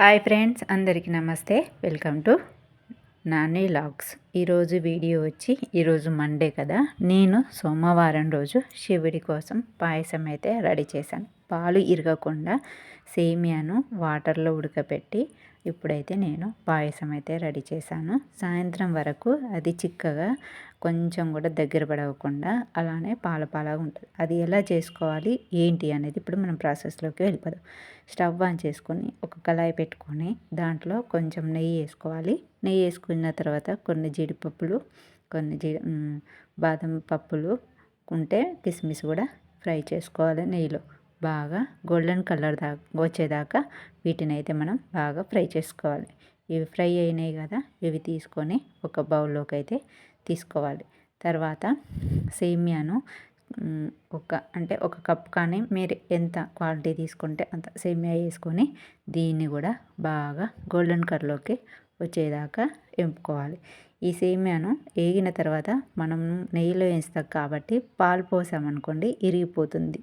Hi friends అందరికీ నమస్తే. Welcome to Nani logs. ఈరోజు వీడియో వచ్చి ఈరోజు మండే కదా. నేను సోమవారం రోజు శివుడి కోసం పాయసం అయితే రెడీ చేశాను. పాలు ఇరగకుండా సేమియాను వాటర్లో ఉడకపెట్టి ఇప్పుడైతే నేను పాయసం అయితే రెడీ చేశాను. సాయంత్రం వరకు అది చిక్కగా కొంచెం కూడా దగ్గర పడవకుండా అలానే పాల పాలగా ఉంటుంది. అది ఎలా చేసుకోవాలి ఏంటి అనేది ఇప్పుడు మనం ప్రాసెస్లోకి వెళ్ళిపోదాం. స్టవ్ ఆన్ చేసుకొని ఒక కళాయి పెట్టుకొని దాంట్లో కొంచెం నెయ్యి వేసుకోవాలి. నెయ్యి వేసుకున్న తర్వాత కొన్ని జీడిపప్పులు కొన్ని జీ బాదం పప్పులు ఉంటే కిస్మిస్ కూడా ఫ్రై చేసుకోవాలి నెయ్యిలో. బాగా గోల్డెన్ కలర్ దాకా వచ్చేదాకా వీటిని అయితే మనం బాగా ఫ్రై చేసుకోవాలి. ఇవి ఫ్రై అయినాయి కదా ఇవి తీసుకొని ఒక బౌల్లోకి అయితే తీసుకోవాలి. తర్వాత సేమియాను ఒక అంటే ఒక కప్ కానీ మీరు ఎంత క్వాలిటీ తీసుకుంటే అంత సేమియా వేసుకొని దీన్ని కూడా బాగా గోల్డెన్ కలర్లోకి వచ్చేదాకా ఎంపుకోవాలి. ఈ సేమియాను వేగిన తర్వాత మనం నెయ్యిలో వేస్తాం కాబట్టి పాలు పోసామనుకోండి ఇరిగిపోతుంది.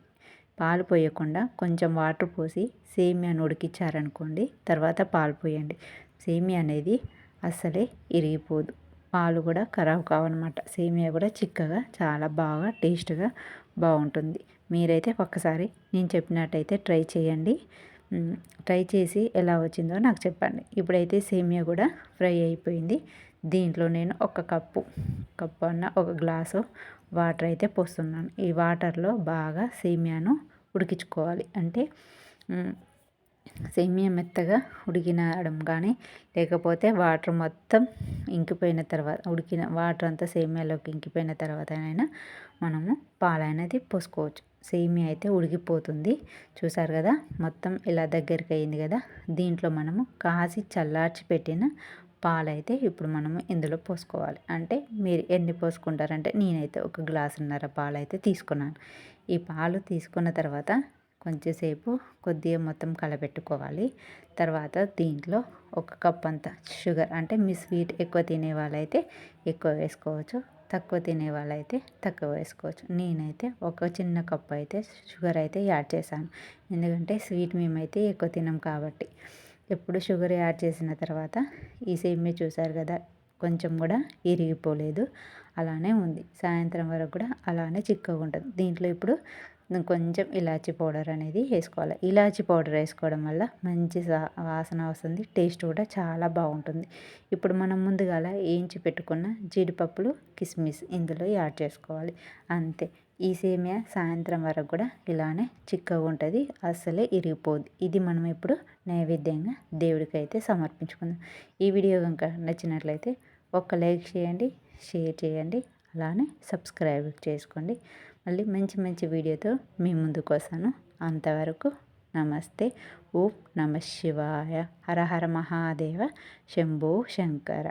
పాలు పోయకుండా కొంచెం వాటర్ పోసి సేమియాను ఉడికించారనుకోండి తర్వాత పాలు పోయండి. సేమియా అనేది అస్సలే ఇరిగిపోదు. పాలు కూడా ఖరాబ్ కావన్నమాట. సేమియా కూడా చిక్కగా చాలా బాగా టేస్ట్గా బాగుంటుంది. మీరైతే ఒక్కసారి నేను చెప్పినట్టయితే ట్రై చేయండి. ట్రై చేసి ఎలా వచ్చిందో నాకు చెప్పండి. ఇప్పుడైతే సేమియా కూడా ఫ్రై అయిపోయింది. దీంట్లో నేను ఒక కప్పు కప్పు అన్న ఒక గ్లాసు వాటర్ అయితే పోస్తున్నాను. ఈ వాటర్లో బాగా సేమియాను ఉడికించుకోవాలి. అంటే సేమియా మెత్తగా ఉడికినడం కానీ లేకపోతే వాటర్ మొత్తం ఇంకిపోయిన తర్వాత ఉడికిన వాటర్ అంతా సేమియాలోకి ఇంకిపోయిన తర్వాత అయినా మనము పాలైనది పోసుకోవచ్చు. సేమియా అయితే ఉడికిపోతుంది. చూసారు కదా మొత్తం ఇలా దగ్గరికి అయింది కదా. దీంట్లో మనము కాసి చల్లార్చి పెట్టిన పాలైతే ఇప్పుడు మనము ఇందులో పోసుకోవాలి. అంటే మీరు ఎన్ని పోసుకుంటారంటే నేనైతే ఒక గ్లాసున్నర పాలు అయితే తీసుకున్నాను. ఈ పాలు తీసుకున్న తర్వాత కొంచెంసేపు కొద్దిగా మొత్తం కలబెట్టుకోవాలి. తర్వాత దీంట్లో ఒక కప్ అంత షుగర్ అంటే మీ స్వీట్ ఎక్కువ తినే వాళ్ళైతే ఎక్కువ వేసుకోవచ్చు తక్కువ తినే వాళ్ళైతే తక్కువ వేసుకోవచ్చు. నేనైతే ఒక చిన్న కప్ అయితే షుగర్ అయితే యాడ్ చేశాను. ఎందుకంటే స్వీట్ మేమైతే ఎక్కువ తినం కాబట్టి. ఎప్పుడు షుగర్ యాడ్ చేసిన తర్వాత ఈ సేమ్ చూసారు కదా కొంచెం కూడా ఇరిగిపోలేదు. అలానే ఉంది. సాయంత్రం వరకు కూడా అలానే చిక్కగా ఉంటుంది. దీంట్లో ఇప్పుడు కొంచెం ఇలాచి పౌడర్ అనేది వేసుకోవాలి. ఇలాచి పౌడర్ వేసుకోవడం వల్ల మంచి వాసన వస్తుంది. టేస్ట్ కూడా చాలా బాగుంటుంది. ఇప్పుడు మనం ముందుగాల వేయించి పెట్టుకున్న జీడిపప్పులు కిస్మిస్ ఇందులో యాడ్ చేసుకోవాలి. అంతే. ఈ సేమియా సాయంత్రం వరకు కూడా ఇలానే చిక్కగా ఉంటుంది. అస్సలే ఇరిగిపోదు. ఇది మనం ఇప్పుడు నైవేద్యంగా దేవుడికి అయితే సమర్పించుకుందాం. ఈ వీడియో కనుక నచ్చినట్లయితే ఒక్క లైక్ చేయండి షేర్ చేయండి అలానే సబ్స్క్రైబ్ చేసుకోండి. మళ్ళీ మంచి మంచి వీడియోతో మీ ముందుకు వస్తాను. అంతవరకు నమస్తే. ఓం నమ శివాయ. హర హర మహాదేవ. శంభో శంకర.